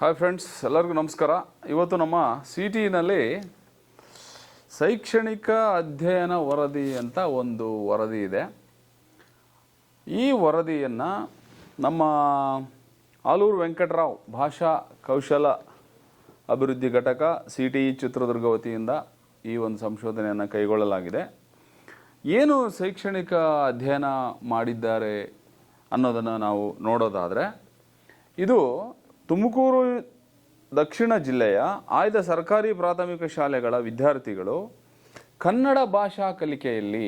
Hi friends ಎಲ್ಲರಿಗೂ ನಮಸ್ಕಾರ. ಇವತ್ತು ನಮ್ಮ ಸಿ ಟಿನಲ್ಲಿ ಶೈಕ್ಷಣಿಕ ಅಧ್ಯಯನ ವರದಿ ಅಂತ ಒಂದು ವರದಿ ಇದೆ. ಈ ವರದಿಯನ್ನು ನಮ್ಮ ಆಲೂರು ವೆಂಕಟರಾವ್ ಭಾಷಾ ಕೌಶಲ ಅಭಿವೃದ್ಧಿ ಘಟಕ ಸಿ ಟಿ ಚಿತ್ರದುರ್ಗ ವತಿಯಿಂದ ಈ ಒಂದು ಸಂಶೋಧನೆಯನ್ನು ಕೈಗೊಳ್ಳಲಾಗಿದೆ. ಏನು ಶೈಕ್ಷಣಿಕ ಅಧ್ಯಯನ ಮಾಡಿದ್ದಾರೆ ಅನ್ನೋದನ್ನು ನಾವು ನೋಡೋದಾದರೆ, ಇದು ತುಮಕೂರು ದಕ್ಷಿಣ ಜಿಲ್ಲೆಯ ಆಯ್ದ ಸರ್ಕಾರಿ ಪ್ರಾಥಮಿಕ ಶಾಲೆಗಳ ವಿದ್ಯಾರ್ಥಿಗಳು ಕನ್ನಡ ಭಾಷಾ ಕಲಿಕೆಯಲ್ಲಿ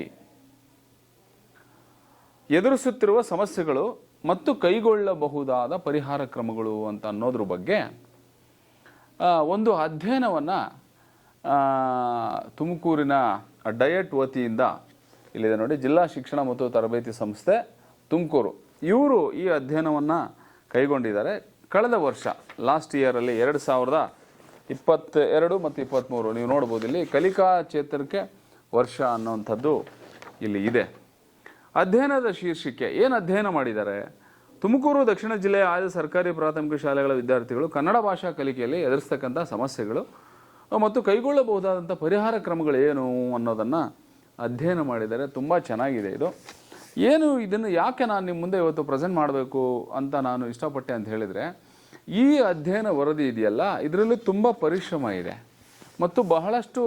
ಎದುರಿಸುತ್ತಿರುವ ಸಮಸ್ಯೆಗಳು ಮತ್ತು ಕೈಗೊಳ್ಳಬಹುದಾದ ಪರಿಹಾರ ಕ್ರಮಗಳು ಅಂತ ಅನ್ನೋದ್ರ ಬಗ್ಗೆ ಒಂದು ಅಧ್ಯಯನವನ್ನು ತುಮಕೂರಿನ ಡಯಟ್ ವತಿಯಿಂದ ಇಲ್ಲಿದೆ ನೋಡಿ, ಜಿಲ್ಲಾ ಶಿಕ್ಷಣ ಮತ್ತು ತರಬೇತಿ ಸಂಸ್ಥೆ ತುಮಕೂರು. ಇವರು ಈ ಅಧ್ಯಯನವನ್ನು ಕೈಗೊಂಡಿದ್ದಾರೆ. ಕಳೆದ ವರ್ಷ ಲಾಸ್ಟ್ ಇಯರಲ್ಲಿ ಎರಡು ಸಾವಿರದ ಇಪ್ಪತ್ತ ಎರಡು ಮತ್ತು ಇಪ್ಪತ್ತ್ಮೂರು ನೀವು ನೋಡ್ಬೋದು ಇಲ್ಲಿ ಕಲಿಕಾ ಚೇತರಿಕೆ ವರ್ಷ ಅನ್ನೋವಂಥದ್ದು ಇಲ್ಲಿ ಇದೆ. ಅಧ್ಯಯನದ ಶೀರ್ಷಿಕೆ, ಏನು ಅಧ್ಯಯನ ಮಾಡಿದ್ದಾರೆ? ತುಮಕೂರು, ದಕ್ಷಿಣ ಜಿಲ್ಲೆಯ ಆಯ್ದ ಸರ್ಕಾರಿ ಪ್ರಾಥಮಿಕ ಶಾಲೆಗಳ ವಿದ್ಯಾರ್ಥಿಗಳು ಕನ್ನಡ ಭಾಷಾ ಕಲಿಕೆಯಲ್ಲಿ ಎದುರಿಸ್ತಕ್ಕಂಥ ಸಮಸ್ಯೆಗಳು ಮತ್ತು ಕೈಗೊಳ್ಳಬಹುದಾದಂಥ ಪರಿಹಾರ ಕ್ರಮಗಳು ಏನು ಅನ್ನೋದನ್ನು ಅಧ್ಯಯನ ಮಾಡಿದ್ದಾರೆ. ತುಂಬ ಚೆನ್ನಾಗಿದೆ ಇದು. ಏನು ಇದನ್ನು ಯಾಕೆ ನಾನು ನಿಮ್ಮ ಮುಂದೆ ಇವತ್ತು ಪ್ರೆಸೆಂಟ್ ಮಾಡಬೇಕು ಅಂತ ನಾನು ಇಷ್ಟಪಟ್ಟೆ ಅಂತ ಹೇಳಿದರೆ ಈ ಅಧ್ಯಯನ ವರದಿ ಇದೆಯಲ್ಲ, ಇದರಲ್ಲಿ ತುಂಬ ಪರಿಶ್ರಮ ಇದೆ. ಮತ್ತು ಬಹಳಷ್ಟು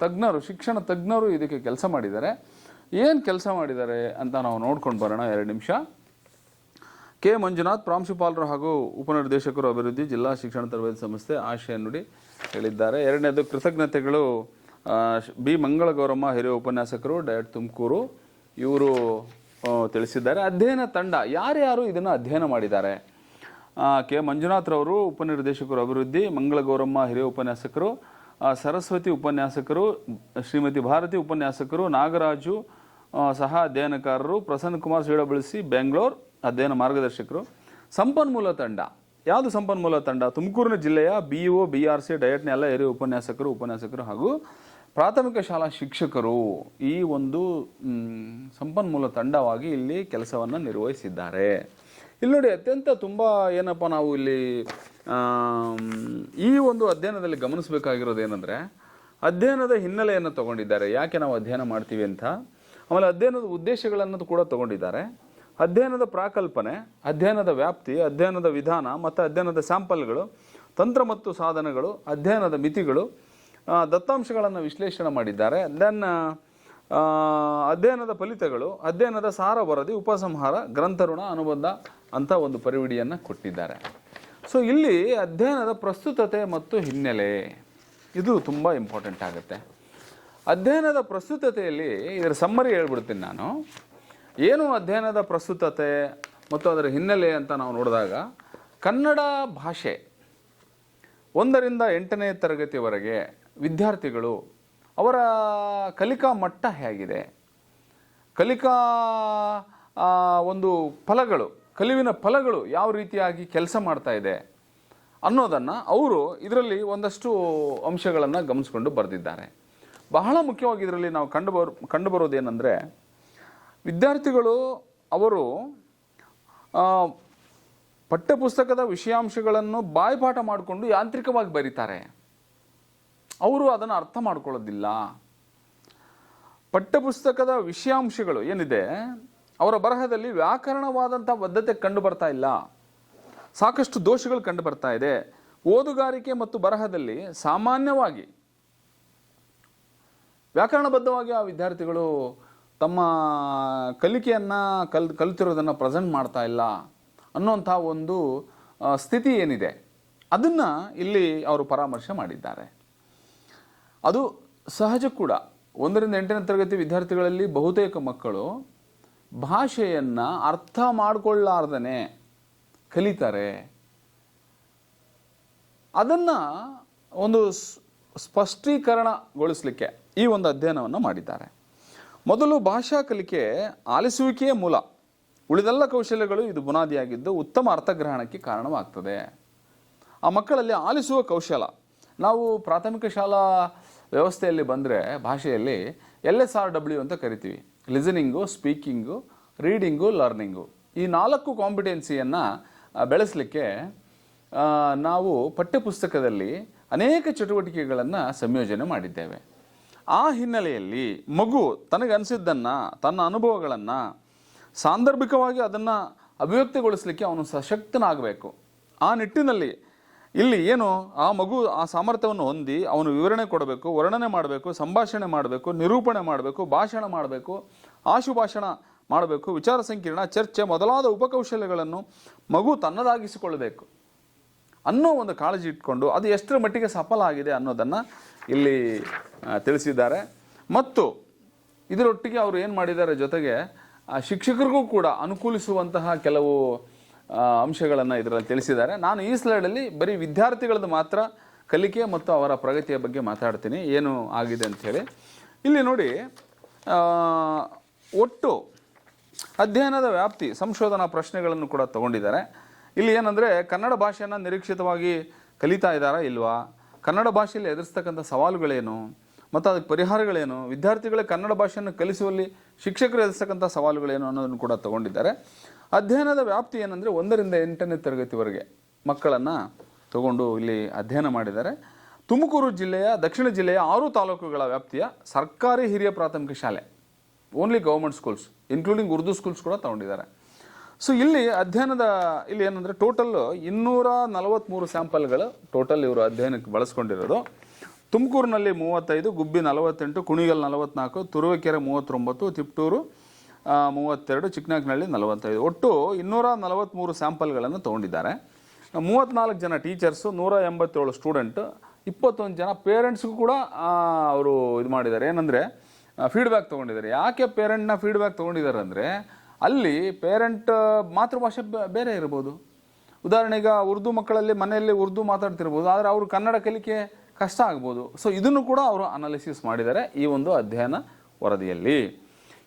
ತಜ್ಞರು, ಶಿಕ್ಷಣ ತಜ್ಞರು ಇದಕ್ಕೆ ಕೆಲಸ ಮಾಡಿದ್ದಾರೆ. ಏನು ಕೆಲಸ ಮಾಡಿದ್ದಾರೆ ಅಂತ ನಾವು ನೋಡ್ಕೊಂಡು ಬರೋಣ ಎರಡು ನಿಮಿಷ. ಕೆ. ಮಂಜುನಾಥ್ ಪ್ರಾಂಶುಪಾಲರು ಹಾಗೂ ಉಪನಿರ್ದೇಶಕರು ಅಭಿವೃದ್ಧಿ, ಜಿಲ್ಲಾ ಶಿಕ್ಷಣ ತರಬೇತಿ ಸಂಸ್ಥೆ ಆಶಯ ನುಡಿ ಹೇಳಿದ್ದಾರೆ. ಎರಡನೇದು, ಕೃತಜ್ಞತೆಗಳು ಬಿ. ಮಂಗಳ ಗೌರಮ್ಮ ಹಿರಿಯ ಉಪನ್ಯಾಸಕರು ಡಯಟ್ ತುಮಕೂರು ಇವರು ತಿಳಿಸಿದ್ದಾರೆ. ಅಧ್ಯಯನ ತಂಡ, ಯಾರ್ಯಾರು ಇದನ್ನು ಅಧ್ಯಯನ ಮಾಡಿದ್ದಾರೆ? ಕೆ ಮಂಜುನಾಥ್ರವರು ಉಪನಿರ್ದೇಶಕರು ಅಭಿವೃದ್ಧಿ ಮಂಗಳ ಗೌರಮ್ಮ ಹಿರಿಯ ಉಪನ್ಯಾಸಕರು ಸರಸ್ವತಿ ಉಪನ್ಯಾಸಕರು, ಶ್ರೀಮತಿ ಭಾರತಿ ಉಪನ್ಯಾಸಕರು, ನಾಗರಾಜು ಸಹ ಅಧ್ಯಯನಕಾರರು, ಪ್ರಸನ್ನ ಕುಮಾರ್ ಸಿಡಬಳಿಸಿ ಬೆಂಗಳೂರು ಅಧ್ಯಯನ ಮಾರ್ಗದರ್ಶಕರು. ಸಂಪನ್ಮೂಲ ತಂಡ. ಯಾವುದು ಸಂಪನ್ಮೂಲ ತಂಡ? ತುಮಕೂರಿನ ಜಿಲ್ಲೆಯ B O B R C ಡಯಟ್ನ ಎಲ್ಲ ಹಿರಿಯ ಉಪನ್ಯಾಸಕರು ಉಪನ್ಯಾಸಕರು ಹಾಗೂ ಪ್ರಾಥಮಿಕ ಶಾಲಾ ಶಿಕ್ಷಕರು ಈ ಒಂದು ಸಂಪನ್ಮೂಲ ತಂಡವಾಗಿ ಇಲ್ಲಿ ಕೆಲಸವನ್ನು ನಿರ್ವಹಿಸಿದ್ದಾರೆ. ಇಲ್ಲಿ ನೋಡಿ ಅತ್ಯಂತ ತುಂಬ ಏನಪ್ಪ ನಾವು ಇಲ್ಲಿ ಈ ಒಂದು ಅಧ್ಯಯನದಲ್ಲಿ ಗಮನಿಸಬೇಕಾಗಿರೋದು ಏನಂದರೆ, ಅಧ್ಯಯನದ ಹಿನ್ನೆಲೆಯನ್ನು ತಗೊಂಡಿದ್ದಾರೆ. ಯಾಕೆ ನಾವು ಅಧ್ಯಯನ ಮಾಡ್ತೀವಿ ಅಂತ? ಆಮೇಲೆ ಅಧ್ಯಯನದ ಉದ್ದೇಶಗಳನ್ನು ಕೂಡ ತಗೊಂಡಿದ್ದಾರೆ. ಅಧ್ಯಯನದ ಪ್ರಾಕಲ್ಪನೆ, ಅಧ್ಯಯನದ ವ್ಯಾಪ್ತಿ, ಅಧ್ಯಯನದ ವಿಧಾನ, ಮತ್ತು ಅಧ್ಯಯನದ ಸ್ಯಾಂಪಲ್ಗಳು, ತಂತ್ರ ಮತ್ತು ಸಾಧನಗಳು, ಅಧ್ಯಯನದ ಮಿತಿಗಳು ದತ್ತಾಂಶಗಳನ್ನು ವಿಶ್ಲೇಷಣೆ ಮಾಡಿದ್ದಾರೆ. ದೆನ್ ಅಧ್ಯಯನದ ಫಲಿತಗಳು, ಅಧ್ಯಯನದ ಸಾರ ವರದಿ, ಉಪಸಂಹಾರ, ಗ್ರಂಥಋಣ, ಅನುಬಂಧ ಅಂತ ಒಂದು ಪರಿವಿಡಿಯನ್ನು ಕೊಟ್ಟಿದ್ದಾರೆ. ಸೊ ಇಲ್ಲಿ ಅಧ್ಯಯನದ ಪ್ರಸ್ತುತತೆ ಮತ್ತು ಹಿನ್ನೆಲೆ ಇದು ತುಂಬ ಇಂಪಾರ್ಟೆಂಟ್ ಆಗುತ್ತೆ. ಅಧ್ಯಯನದ ಪ್ರಸ್ತುತತೆಯಲ್ಲಿ ಇದರ ಸಮ್ಮರಿ ಹೇಳ್ಬಿಡ್ತೀನಿ ನಾನು. ಏನು ಅಧ್ಯಯನದ ಪ್ರಸ್ತುತತೆ ಮತ್ತು ಅದರ ಹಿನ್ನೆಲೆ ಅಂತ ನಾವು ನೋಡಿದಾಗ, ಕನ್ನಡ ಭಾಷೆ ಒಂದರಿಂದ ಎಂಟನೇ ತರಗತಿವರೆಗೆ ವಿದ್ಯಾರ್ಥಿಗಳು ಅವರ ಕಲಿಕಾ ಮಟ್ಟ ಹೇಗಿದೆ. ಕಲಿಕಾ ಒಂದು ಫಲಗಳು ಕಲಿವಿನ ಫಲಗಳು ಯಾವ ರೀತಿಯಾಗಿ ಕೆಲಸ ಮಾಡ್ತಾ ಇದೆ ಅನ್ನೋದನ್ನು ಅವರು ಇದರಲ್ಲಿ ಒಂದಷ್ಟು ಅಂಶಗಳನ್ನು ಗಮನಿಸ್ಕೊಂಡು ಬರೆದಿದ್ದಾರೆ. ಬಹಳ ಮುಖ್ಯವಾಗಿ ಇದರಲ್ಲಿ ನಾವು ಕಂಡು ಬರ್, ಕಂಡು ಬರೋದೇನೆಂದರೆ ವಿದ್ಯಾರ್ಥಿಗಳು ಅವರು ಪಠ್ಯಪುಸ್ತಕದ ವಿಷಯಾಂಶಗಳನ್ನು ಬಾಯ್ಪಾಠ ಮಾಡಿಕೊಂಡು ಯಾಂತ್ರಿಕವಾಗಿ ಬರೀತಾರೆ. ಅವರು ಅದನ್ನು ಅರ್ಥ ಮಾಡ್ಕೊಳ್ಳೋದಿಲ್ಲ. ಪಠ್ಯಪುಸ್ತಕದ ವಿಷಯಾಂಶಗಳು ಏನಿದೆ? ಅವರ ಬರಹದಲ್ಲಿ ವ್ಯಾಕರಣವಾದಂಥ ಬದ್ಧತೆ ಕಂಡು ಬರ್ತಾ ಇಲ್ಲ. ಸಾಕಷ್ಟು ದೋಷಗಳು ಕಂಡು ಬರ್ತಾ ಇದೆ. ಓದುಗಾರಿಕೆ ಮತ್ತು ಬರಹದಲ್ಲಿ ಸಾಮಾನ್ಯವಾಗಿ ವ್ಯಾಕರಣಬದ್ಧವಾಗಿ ಆ ವಿದ್ಯಾರ್ಥಿಗಳು ತಮ್ಮ ಕಲಿಕೆಯನ್ನು ಕಲ್, ಕಲಿತಿರೋದನ್ನು ಪ್ರೆಸೆಂಟ್ ಮಾಡ್ತಾ ಇಲ್ಲ ಅನ್ನೋಂಥ ಒಂದು ಸ್ಥಿತಿ ಏನಿದೆ? ಅದನ್ನು ಇಲ್ಲಿ ಅವರು ಪರಾಮರ್ಶೆ ಮಾಡಿದ್ದಾರೆ. ಅದು ಸಹಜ ಕೂಡ. ಒಂದರಿಂದ ಎಂಟನೇ ತರಗತಿ ವಿದ್ಯಾರ್ಥಿಗಳಲ್ಲಿ ಬಹುತೇಕ ಮಕ್ಕಳು ಭಾಷೆಯನ್ನು ಅರ್ಥ ಮಾಡಿಕೊಳ್ಳಾರ್ದನೆ ಕಲಿತಾರೆ. ಅದನ್ನು ಒಂದು ಸ್ಪಷ್ಟೀಕರಣಗೊಳಿಸಲಿಕ್ಕೆ ಈ ಒಂದು ಅಧ್ಯಯನವನ್ನು ಮಾಡಿದ್ದಾರೆ. ಮೊದಲು ಭಾಷಾ ಕಲಿಕೆ ಆಲಿಸುವಿಕೆಯೇ ಮೂಲ. ಉಳಿದೆಲ್ಲ ಕೌಶಲ್ಯಗಳು ಇದು ಬುನಾದಿಯಾಗಿದ್ದು ಉತ್ತಮ ಅರ್ಥಗ್ರಹಣಕ್ಕೆ ಕಾರಣವಾಗ್ತದೆ. ಆ ಮಕ್ಕಳಲ್ಲಿ ಆಲಿಸುವ ಕೌಶಲ. ನಾವು ಪ್ರಾಥಮಿಕ ಶಾಲಾ ವ್ಯವಸ್ಥೆಯಲ್ಲಿ ಬಂದರೆ ಭಾಷೆಯಲ್ಲಿ ಎಲ್ ಎಸ್ ಆರ್ ಡಬ್ಲ್ಯೂ ಅಂತ ಕರಿತೀವಿ. Listening, speaking, reading, learning. ಈ ನಾಲ್ಕು ಕಾಂಪಿಟೆನ್ಸಿಯನ್ನು ಬೆಳೆಸಲಿಕ್ಕೆ ನಾವು ಪಠ್ಯಪುಸ್ತಕದಲ್ಲಿ ಅನೇಕ ಚಟುವಟಿಕೆಗಳನ್ನು ಸಂಯೋಜನೆ ಮಾಡಿದ್ದೇವೆ. ಆ ಹಿನ್ನೆಲೆಯಲ್ಲಿ ಮಗು ತನಗನಿಸಿದ್ದನ್ನು, ತನ್ನ ಅನುಭವಗಳನ್ನು ಸಾಂದರ್ಭಿಕವಾಗಿ ಅದನ್ನು ಅಭಿವ್ಯಕ್ತಿಗೊಳಿಸಲಿಕ್ಕೆ ಅವನು ಸಶಕ್ತನಾಗಬೇಕು. ಆ ನಿಟ್ಟಿನಲ್ಲಿ ಇಲ್ಲಿ ಏನು ಆ ಮಗು ಆ ಸಾಮರ್ಥ್ಯವನ್ನು ಹೊಂದಿ ಅವನು ವಿವರಣೆ ಕೊಡಬೇಕು, ವರ್ಣನೆ ಮಾಡಬೇಕು, ಸಂಭಾಷಣೆ ಮಾಡಬೇಕು, ನಿರೂಪಣೆ ಮಾಡಬೇಕು, ಭಾಷಣ ಮಾಡಬೇಕು, ಆಶುಭಾಷಣ ಮಾಡಬೇಕು, ವಿಚಾರ ಸಂಕಿರಣ, ಚರ್ಚೆ ಮೊದಲಾದ ಉಪಕೌಶಲ್ಯಗಳನ್ನು ಮಗು ತನ್ನದಾಗಿಸಿಕೊಳ್ಳಬೇಕು ಅನ್ನೋ ಒಂದು ಕಾಳಜಿ ಇಟ್ಕೊಂಡು ಅದು ಎಷ್ಟರ ಮಟ್ಟಿಗೆ ಸಫಲ ಆಗಿದೆ ಅನ್ನೋದನ್ನು ಇಲ್ಲಿ ತಿಳಿಸಿದ್ದಾರೆ. ಮತ್ತು ಇದರೊಟ್ಟಿಗೆ ಅವರು ಏನು ಮಾಡಿದ್ದಾರೆ ಜೊತೆಗೆ ಶಿಕ್ಷಕರಿಗೂ ಕೂಡ ಅನುಕೂಲಿಸುವಂತಹ ಕೆಲವು ಅಂಶಗಳನ್ನು ಇದರಲ್ಲಿ ತಿಳಿಸಿದ್ದಾರೆ. ನಾನು ಈ ಸ್ಲೈಡಲ್ಲಿ ಬರೀ ವಿದ್ಯಾರ್ಥಿಗಳದ್ದು ಮಾತ್ರ, ಕಲಿಕೆ ಮತ್ತು ಅವರ ಪ್ರಗತಿಯ ಬಗ್ಗೆ ಮಾತಾಡ್ತೀನಿ. ಏನು ಆಗಿದೆ ಅಂಥೇಳಿ ಇಲ್ಲಿ ನೋಡಿ ಒಟ್ಟು ಅಧ್ಯಯನದ ವ್ಯಾಪ್ತಿ, ಸಂಶೋಧನಾ ಪ್ರಶ್ನೆಗಳನ್ನು ಕೂಡ ತಗೊಂಡಿದ್ದಾರೆ. ಇಲ್ಲಿ ಏನಂದರೆ, ಕನ್ನಡ ಭಾಷೆಯನ್ನು ನಿರೀಕ್ಷಿತವಾಗಿ ಕಲಿತಾ ಇದ್ದಾರಾ ಇಲ್ವಾ? ಕನ್ನಡ ಭಾಷೆಯಲ್ಲಿ ಎದುರಿಸ್ತಕ್ಕಂಥ ಸವಾಲುಗಳೇನು? ಮತ್ತು ಅದಕ್ಕೆ ಪರಿಹಾರಗಳೇನು? ವಿದ್ಯಾರ್ಥಿಗಳೇ ಕನ್ನಡ ಭಾಷೆಯನ್ನು ಕಲಿಸುವಲ್ಲಿ ಶಿಕ್ಷಕರು ಎದುರಿಸ್ತಕ್ಕಂಥ ಸವಾಲುಗಳೇನು ಅನ್ನೋದನ್ನು ಕೂಡ ತಗೊಂಡಿದ್ದಾರೆ. ಅಧ್ಯಯನದ ವ್ಯಾಪ್ತಿ ಏನಂದರೆ ಒಂದರಿಂದ ಎಂಟನೇ ತರಗತಿವರೆಗೆ ಮಕ್ಕಳನ್ನು ತಗೊಂಡು ಇಲ್ಲಿ ಅಧ್ಯಯನ ಮಾಡಿದ್ದಾರೆ. ತುಮಕೂರು ಜಿಲ್ಲೆಯ, ದಕ್ಷಿಣ ಜಿಲ್ಲೆಯ ಆರು ತಾಲೂಕುಗಳ ವ್ಯಾಪ್ತಿಯ ಸರ್ಕಾರಿ ಹಿರಿಯ ಪ್ರಾಥಮಿಕ ಶಾಲೆ only government schools including Urdu schools ಕೂಡ ತಗೊಂಡಿದ್ದಾರೆ. ಸೊ ಇಲ್ಲಿ ಅಧ್ಯಯನದ, ಇಲ್ಲಿ ಏನಂದರೆ ಟೋಟಲ್ ಇನ್ನೂರ ನಲವತ್ತ್ಮೂರು ಸ್ಯಾಂಪಲ್ಗಳು ಟೋಟಲ್ ಇವರು ಅಧ್ಯಯನಕ್ಕೆ ಬಳಸ್ಕೊಂಡಿರೋದು. ತುಮಕೂರಿನಲ್ಲಿ ಮೂವತ್ತೈದು, ಗುಬ್ಬಿ ನಲವತ್ತೆಂಟು, ಕುಣಿಗಲ್ ನಲವತ್ನಾಲ್ಕು, ತುರುವೇಕೆರೆ ಮೂವತ್ತೊಂಬತ್ತು, ತಿಪ್ಟೂರು ಮೂವತ್ತೆರಡು ಚಿಕ್ಕನಾಗ್ನಹಳ್ಳಿ ನಲವತ್ತೈದು. ಒಟ್ಟು ಇನ್ನೂರ ನಲವತ್ತ್ಮೂರು ಸ್ಯಾಂಪಲ್ಗಳನ್ನು ತೊಗೊಂಡಿದ್ದಾರೆ. ಮೂವತ್ತ್ನಾಲ್ಕು ಜನ ಟೀಚರ್ಸು, ನೂರ ಎಂಬತ್ತೇಳು ಸ್ಟೂಡೆಂಟ್. ಇಪ್ಪತ್ತೊಂದು ಜನ ಪೇರೆಂಟ್ಸ್ಗೂ ಕೂಡ ಅವರು ಇದು ಮಾಡಿದ್ದಾರೆ. ಏನಂದರೆ ಫೀಡ್ಬ್ಯಾಕ್ ತೊಗೊಂಡಿದ್ದಾರೆ. ಯಾಕೆ ಪೇರೆಂಟ್ನ ಫೀಡ್ಬ್ಯಾಕ್ ತೊಗೊಂಡಿದ್ದಾರೆ ಅಂದರೆ, ಅಲ್ಲಿ ಪೇರೆಂಟ್ ಮಾತೃಭಾಷೆ ಬೇರೆ ಇರ್ಬೋದು. ಉದಾಹರಣೆಗೆ ಉರ್ದು ಮಕ್ಕಳಲ್ಲಿ ಮನೆಯಲ್ಲಿ ಉರ್ದು ಮಾತಾಡ್ತಿರ್ಬೋದು, ಆದರೆ ಅವರು ಕನ್ನಡ ಕಲಿಕೆ ಕಷ್ಟ ಆಗ್ಬೋದು. ಸೊ ಇದನ್ನು ಕೂಡ ಅವರು ಅನಾಲಿಸಿಸ್ ಮಾಡಿದ್ದಾರೆ ಈ ಒಂದು ಅಧ್ಯಯನ ವರದಿಯಲ್ಲಿ.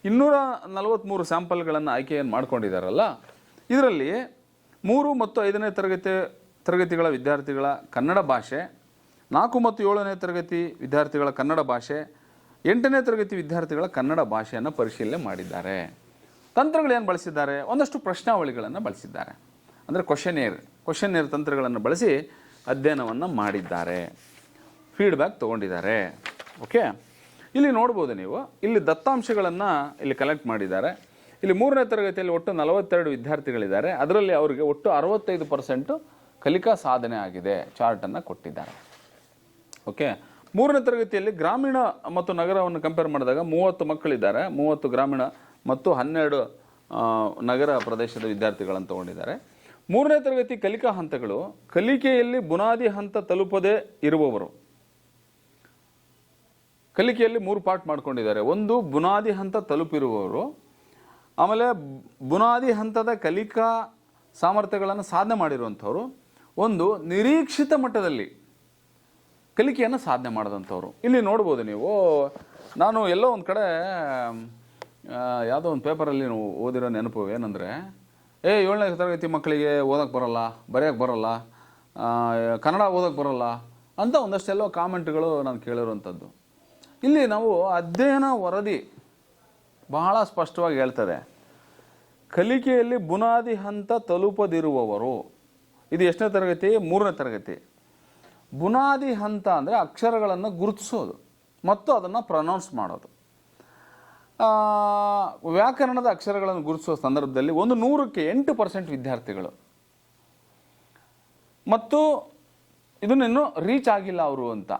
ಇನ್ನೂರ ನಲವತ್ತ್ಮೂರು ಸ್ಯಾಂಪಲ್ಗಳನ್ನು ಆಯ್ಕೆಯನ್ನು ಮಾಡ್ಕೊಂಡಿದ್ದಾರಲ್ಲ ಇದರಲ್ಲಿ ಮೂರು ಮತ್ತು ಐದನೇ ತರಗತಿ, ತರಗತಿಗಳ ವಿದ್ಯಾರ್ಥಿಗಳ ಕನ್ನಡ ಭಾಷೆ, ನಾಲ್ಕು ಮತ್ತು ಏಳನೇ ತರಗತಿ ವಿದ್ಯಾರ್ಥಿಗಳ ಕನ್ನಡ ಭಾಷೆ, ಎಂಟನೇ ತರಗತಿ ವಿದ್ಯಾರ್ಥಿಗಳ ಕನ್ನಡ ಭಾಷೆಯನ್ನು ಪರಿಶೀಲನೆ ಮಾಡಿದ್ದಾರೆ. ತಂತ್ರಗಳೇನು ಬಳಸಿದ್ದಾರೆ? ಒಂದಷ್ಟು ಪ್ರಶ್ನಾವಳಿಗಳನ್ನು ಬಳಸಿದ್ದಾರೆ. ಅಂದರೆ ಕ್ವಶನೇರ್ ಕ್ವಶನೇರ್ ತಂತ್ರಗಳನ್ನು ಬಳಸಿ ಅಧ್ಯಯನವನ್ನು ಮಾಡಿದ್ದಾರೆ. ಫೀಡ್ಬ್ಯಾಕ್ ತೊಗೊಂಡಿದ್ದಾರೆ. ಓಕೆ ಇಲ್ಲಿ ನೋಡ್ಬೋದು ನೀವು. ಇಲ್ಲಿ ದತ್ತಾಂಶಗಳನ್ನು ಇಲ್ಲಿ ಕಲೆಕ್ಟ್ ಮಾಡಿದ್ದಾರೆ. ಇಲ್ಲಿ ಮೂರನೇ ತರಗತಿಯಲ್ಲಿ ಒಟ್ಟು ನಲವತ್ತೆರಡು ವಿದ್ಯಾರ್ಥಿಗಳಿದ್ದಾರೆ. ಅದರಲ್ಲಿ ಅವರಿಗೆ ಒಟ್ಟು ಅರವತ್ತೈದು ಪರ್ಸೆಂಟು ಕಲಿಕಾ ಸಾಧನೆ ಆಗಿದೆ ಚಾರ್ಟನ್ನು ಕೊಟ್ಟಿದ್ದಾರೆ. ಓಕೆ ಮೂರನೇ ತರಗತಿಯಲ್ಲಿ ಗ್ರಾಮೀಣ ಮತ್ತು ನಗರವನ್ನು ಕಂಪೇರ್ ಮಾಡಿದಾಗ ಮೂವತ್ತು ಮಕ್ಕಳಿದ್ದಾರೆ. ಮೂವತ್ತು ಗ್ರಾಮೀಣ ಮತ್ತು ಹನ್ನೆರಡು ನಗರ ಪ್ರದೇಶದ ವಿದ್ಯಾರ್ಥಿಗಳನ್ನು ತಗೊಂಡಿದ್ದಾರೆ. ಮೂರನೇ ತರಗತಿ ಕಲಿಕಾ ಹಂತಗಳು ಕಲಿಕೆಯಲ್ಲಿ ಬುನಾದಿ ಹಂತ ತಲುಪದೇ ಇರುವವರು. ಕಲಿಕೆಯಲ್ಲಿ ಮೂರು ಪಾರ್ಟ್ ಮಾಡ್ಕೊಂಡಿದ್ದಾರೆ. ಒಂದು, ಬುನಾದಿ ಹಂತ ತಲುಪಿರುವವರು. ಆಮೇಲೆ ಬುನಾದಿ ಹಂತದ ಕಲಿಕಾ ಸಾಮರ್ಥ್ಯಗಳನ್ನು ಸಾಧನೆ ಮಾಡಿರುವಂಥವ್ರು. ಒಂದು, ನಿರೀಕ್ಷಿತ ಮಟ್ಟದಲ್ಲಿ ಕಲಿಕೆಯನ್ನು ಸಾಧನೆ ಮಾಡಿದಂಥವ್ರು. ಇಲ್ಲಿ ನೋಡ್ಬೋದು ನೀವು, ನಾನು ಎಲ್ಲೋ ಒಂದು ಕಡೆ ಯಾವುದೋ ಒಂದು ಪೇಪರಲ್ಲಿ ನೀವು ಓದಿರೋ ನೆನಪು ಏನಂದರೆ, ಏ, ಏಳನೇ ತರಗತಿ ಮಕ್ಕಳಿಗೆ ಓದೋಕ್ಕೆ ಬರಲ್ಲ ಬರೆಯೋಕ್ಕೆ ಬರಲ್ಲ ಕನ್ನಡ ಓದೋಕ್ಕೆ ಬರಲ್ಲ ಅಂತ ಒಂದಷ್ಟೆಲ್ಲೋ ಕಾಮೆಂಟ್ಗಳು ನಾನು ಕೇಳಿರುವಂಥದ್ದು. ಇಲ್ಲಿ ನಾವು ಅಧ್ಯಯನ ವರದಿ ಬಹಳ ಸ್ಪಷ್ಟವಾಗಿ ಹೇಳ್ತದೆ. ಕಲಿಕೆಯಲ್ಲಿ ಬುನಾದಿ ಹಂತ ತಲುಪದಿರುವವರು. ಇದು ಎಷ್ಟನೇ ತರಗತಿ? ಮೂರನೇ ತರಗತಿ. ಬುನಾದಿ ಹಂತ ಅಂದರೆ ಅಕ್ಷರಗಳನ್ನು ಗುರುತಿಸೋದು ಮತ್ತು ಅದನ್ನು ಪ್ರನೌನ್ಸ್ ಮಾಡೋದು. ವ್ಯಾಕರಣದ ಅಕ್ಷರಗಳನ್ನು ಗುರುತಿಸುವ ಸಂದರ್ಭದಲ್ಲಿ ಒಂದು ನೂರಕ್ಕೆ ಎಂಟು ಪರ್ಸೆಂಟ್ ವಿದ್ಯಾರ್ಥಿಗಳು. ಮತ್ತು ಇದನ್ನಿನ್ನೂ ರೀಚ್ ಆಗಿಲ್ಲ ಅವರು ಅಂತ.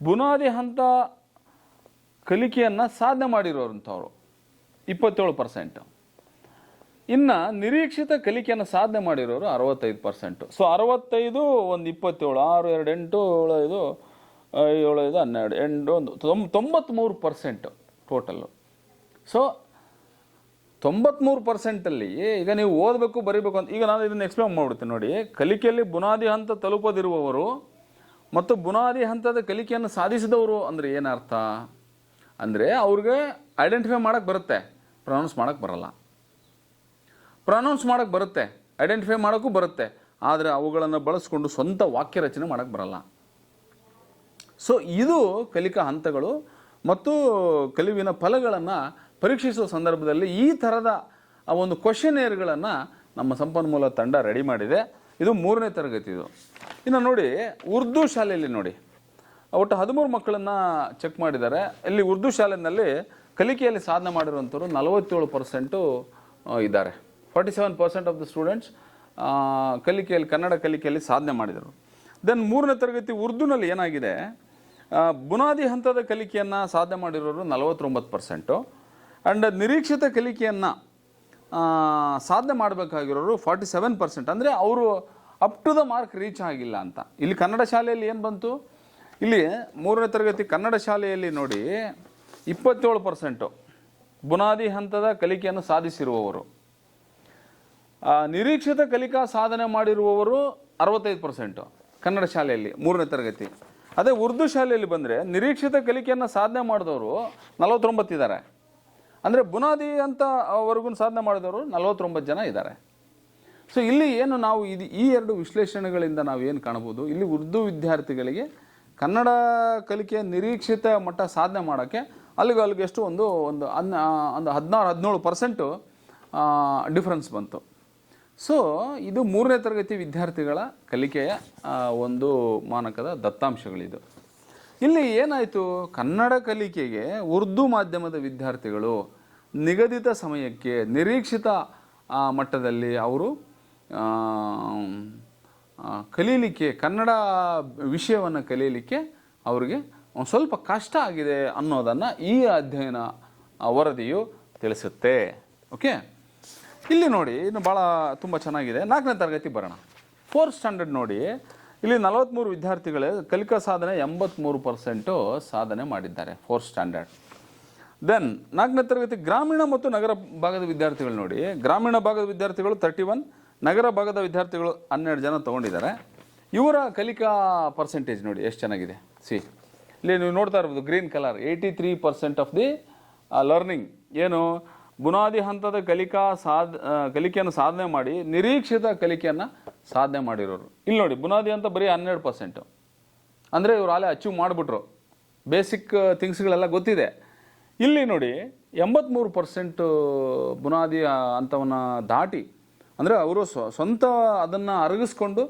ಬುನಾದಿ ಹಂತ ಕಲಿಕೆಯನ್ನು ಸಾಧನೆ ಮಾಡಿರೋಂಥವ್ರು ಇಪ್ಪತ್ತೇಳು ಪರ್ಸೆಂಟ್ ಇನ್ನು ನಿರೀಕ್ಷಿತ ಕಲಿಕೆಯನ್ನು ಸಾಧನೆ ಮಾಡಿರೋರು ಅರವತ್ತೈದು ಪರ್ಸೆಂಟು ಸೊ ಅರವತ್ತೈದು, ಒಂದು ಇಪ್ಪತ್ತೇಳು, ಆರು, ಎರಡು, ಎಂಟು, ಏಳು, ಐದು ಏಳು, ಐದು, ಹನ್ನೆರಡು, ಎಂಟು, ಒಂದು ತೊಂಬ ತೊಂಬತ್ತ್ಮೂರು ಪರ್ಸೆಂಟ್ ಟೋಟಲ್ಲು ಸೊ ತೊಂಬತ್ತ್ಮೂರು ಪರ್ಸೆಂಟಲ್ಲಿ ಈಗ ನೀವು ಓದಬೇಕು, ಬರೀಬೇಕು ಅಂತ, ಈಗ ನಾನು ಇದನ್ನು ಎಕ್ಸ್ಪ್ಲೇನ್ ಮಾಡ್ಬಿಡ್ತೀನಿ ನೋಡಿ. ಕಲಿಕೆಯಲ್ಲಿ ಬುನಾದಿ ಹಂತ ತಲುಪದಿರುವವರು ಮತ್ತು ಬುನಾದಿ ಹಂತದ ಕಲಿಕೆಯನ್ನು ಸಾಧಿಸಿದವರು ಅಂದರೆ ಏನರ್ಥ? ಅಂದರೆ ಅವ್ರಿಗೆ ಐಡೆಂಟಿಫೈ ಮಾಡೋಕ್ಕೆ ಬರುತ್ತೆ. ಪ್ರೊನೌನ್ಸ್ ಮಾಡೋಕ್ಕೆ ಬರಲ್ಲ. ಪ್ರೊನೌನ್ಸ್ ಮಾಡೋಕ್ಕೆ ಬರುತ್ತೆ. ಐಡೆಂಟಿಫೈ ಮಾಡೋಕ್ಕೂ ಬರುತ್ತೆ. ಆದರೆ ಅವುಗಳನ್ನು ಬಳಸ್ಕೊಂಡು ಸ್ವಂತ ವಾಕ್ಯ ರಚನೆ ಮಾಡೋಕ್ಕೆ ಬರಲ್ಲ. ಸೊ ಇದು ಕಲಿಕಾ ಹಂತಗಳು ಮತ್ತು ಕಲಿವಿನ ಫಲಗಳನ್ನು ಪರೀಕ್ಷಿಸುವ ಸಂದರ್ಭದಲ್ಲಿ ಈ ಥರದ ಆ ಒಂದು ಕ್ವಶನೇರ್ಗಳನ್ನು ನಮ್ಮ ಸಂಪನ್ಮೂಲ ತಂಡ ರೆಡಿ ಮಾಡಿದೆ. ಇದು ಮೂರನೇ ತರಗತಿ ಇದು. ಇನ್ನು ನೋಡಿ, ಉರ್ದು ಶಾಲೆಯಲ್ಲಿ ನೋಡಿ. ಒಟ್ಟು ಹದಿಮೂರು ಮಕ್ಕಳನ್ನು ಚೆಕ್ ಮಾಡಿದ್ದಾರೆ. ಇಲ್ಲಿ ಉರ್ದು ಶಾಲೆಯಲ್ಲಿ ಕಲಿಕೆಯಲ್ಲಿ ಸಾಧನೆ ಮಾಡಿರುವಂಥವ್ರು ನಲವತ್ತೇಳು ಪರ್ಸೆಂಟು ಇದ್ದಾರೆ. Forty seven percent of the students ಕಲಿಕೆಯಲ್ಲಿ, ಕನ್ನಡ ಕಲಿಕೆಯಲ್ಲಿ ಸಾಧನೆ ಮಾಡಿದರು. ದೆನ್ ಮೂರನೇ ತರಗತಿ ಉರ್ದುನಲ್ಲಿ ಏನಾಗಿದೆ? ಬುನಾದಿ ಹಂತದ ಕಲಿಕೆಯನ್ನು ಸಾಧನೆ ಮಾಡಿರೋರು ನಲವತ್ತೊಂಬತ್ತು ಪರ್ಸೆಂಟು ಆ್ಯಂಡ್ ನಿರೀಕ್ಷಿತ ಕಲಿಕೆಯನ್ನು ಸಾಧನೆ ಮಾಡಬೇಕಾಗಿರೋರು ಫಾರ್ಟಿ ಸೆವೆನ್ ಪರ್ಸೆಂಟ್ ಅಂದರೆ ಅವರು up to the mark reach ಆಗಿಲ್ಲ ಅಂತ. ಇಲ್ಲಿ ಕನ್ನಡ ಶಾಲೆಯಲ್ಲಿ ಏನು ಬಂತು? ಇಲ್ಲಿ ಮೂರನೇ ತರಗತಿ ಕನ್ನಡ ಶಾಲೆಯಲ್ಲಿ ನೋಡಿ ಇಪ್ಪತ್ತೇಳು ಪರ್ಸೆಂಟು ಬುನಾದಿ ಹಂತದ ಕಲಿಕೆಯನ್ನು ಸಾಧಿಸಿರುವವರು. ನಿರೀಕ್ಷಿತ ಕಲಿಕಾ ಸಾಧನೆ ಮಾಡಿರುವವರು ಅರವತ್ತೈದು ಪರ್ಸೆಂಟು ಕನ್ನಡ ಶಾಲೆಯಲ್ಲಿ ಮೂರನೇ ತರಗತಿ. ಅದೇ ಉರ್ದು ಶಾಲೆಯಲ್ಲಿ ಬಂದರೆ ನಿರೀಕ್ಷಿತ ಕಲಿಕೆಯನ್ನು ಸಾಧನೆ ಮಾಡಿದವರು ನಲವತ್ತೊಂಬತ್ತಿದ್ದಾರೆ ಅಂದರೆ ಬುನಾದಿ ಅಂತ ವರ್ಗು ಸಾಧನೆ ಮಾಡಿದವರು ನಲವತ್ತೊಂಬತ್ತು ಜನ ಇದ್ದಾರೆ. ಸೊ ಇಲ್ಲಿ ಏನು ನಾವು ಇದು ಈ ಎರಡು ವಿಶ್ಲೇಷಣೆಗಳಿಂದ ನಾವು ಏನು ಕಾಣಬಹುದು ಇಲ್ಲಿ ಉರ್ದು ವಿದ್ಯಾರ್ಥಿಗಳಿಗೆ ಕನ್ನಡ ಕಲಿಕೆಯ ನಿರೀಕ್ಷಿತ ಮಟ್ಟ ಸಾಧನೆ ಮಾಡೋಕ್ಕೆ ಅಲ್ಲಿಗೆ ಅಲ್ಲಿಗೆ ಎಷ್ಟು ಒಂದು ಒಂದು ಹನ್ನ ಒಂದು ಹದಿನಾರು, ಹದಿನೇಳು ಪರ್ಸೆಂಟು ಡಿಫ್ರೆನ್ಸ್ ಬಂತು. ಸೊ ಇದು ಮೂರನೇ ತರಗತಿ ವಿದ್ಯಾರ್ಥಿಗಳ ಕಲಿಕೆಯ ಒಂದು ಮಾನಕದ ದತ್ತಾಂಶಗಳಿದು ಇಲ್ಲಿ ಏನಾಯಿತು? ಕನ್ನಡ ಕಲಿಕೆಗೆ ಉರ್ದು ಮಾಧ್ಯಮದ ವಿದ್ಯಾರ್ಥಿಗಳು ನಿಗದಿತ ಸಮಯಕ್ಕೆ ನಿರೀಕ್ಷಿತ ಮಟ್ಟದಲ್ಲಿ ಅವರು ಕಲೀಲಿಕ್ಕೆ, ಕನ್ನಡ ವಿಷಯವನ್ನು ಕಲೀಲಿಕ್ಕೆ ಅವರಿಗೆ ಒಂದು ಸ್ವಲ್ಪ ಕಷ್ಟ ಆಗಿದೆ ಅನ್ನೋದನ್ನು ಈ ಅಧ್ಯಯನ ವರದಿಯು ತಿಳಿಸುತ್ತೆ. ಓಕೆ? ಇಲ್ಲಿ ನೋಡಿ, ಇನ್ನು ಭಾಳ ತುಂಬ ಚೆನ್ನಾಗಿದೆ. ನಾಲ್ಕನೇ ತರಗತಿ ಬರೋಣ. ಫೋರ್ತ್ ಸ್ಟ್ಯಾಂಡರ್ಡ್ ನೋಡಿ ಇಲ್ಲಿ ನಲವತ್ತ್ಮೂರು ವಿದ್ಯಾರ್ಥಿಗಳು ಕಲಿಕಾ ಸಾಧನೆ ಎಂಬತ್ತ್ಮೂರು ಪರ್ಸೆಂಟು ಸಾಧನೆ ಮಾಡಿದ್ದಾರೆ ಫೋರ್ತ್ ಸ್ಟ್ಯಾಂಡರ್ಡ್ ದೆನ್ ನಾಲ್ಕನೇ ತರಗತಿ ಗ್ರಾಮೀಣ ಮತ್ತು ನಗರ ಭಾಗದ ವಿದ್ಯಾರ್ಥಿಗಳು ನೋಡಿ. ಗ್ರಾಮೀಣ ಭಾಗದ ವಿದ್ಯಾರ್ಥಿಗಳು ತರ್ಟಿ ಒನ್ ನಗರ ಭಾಗದ ವಿದ್ಯಾರ್ಥಿಗಳು ಹನ್ನೆರಡು ಜನ ತೊಗೊಂಡಿದ್ದಾರೆ. ಇವರ ಕಲಿಕಾ ಪರ್ಸೆಂಟೇಜ್ ನೋಡಿ, ಎಷ್ಟು ಚೆನ್ನಾಗಿದೆ. ಸಿ ಇಲ್ಲಿ ನೀವು ನೋಡ್ತಾ ಇರ್ಬೋದು green colour eighty three percent of the learning ಏನು? ಬುನಾದಿ ಹಂತದ ಕಲಿಕಾ ಸಾಧ ಕಲಿಕೆಯನ್ನು ಸಾಧನೆ ಮಾಡಿ, ನಿರೀಕ್ಷಿತ ಕಲಿಕೆಯನ್ನು ಸಾಧನೆ ಮಾಡಿರೋರು. ಇಲ್ಲಿ ನೋಡಿ, ಬುನಾದಿ ಅಂತ ಬರೀ ಹನ್ನೆರಡು ಪರ್ಸೆಂಟು ಅಂದರೆ ಇವರು ಅಲ್ಲೇ ಅಚೀವ್ ಮಾಡಿಬಿಟ್ರು. ಬೇಸಿಕ್ ಥಿಂಗ್ಸ್ಗಳೆಲ್ಲ ಗೊತ್ತಿದೆ. ಇಲ್ಲಿ ನೋಡಿ ಎಂಬತ್ತ್ಮೂರು ಪರ್ಸೆಂಟು ಬುನಾದಿ ಅಂಥವನ್ನ ದಾಟಿ, ಅಂದರೆ ಅವರು ಸ್ವ, ಸ್ವಂತ ಅದನ್ನು ಅರಗಿಸ್ಕೊಂಡು,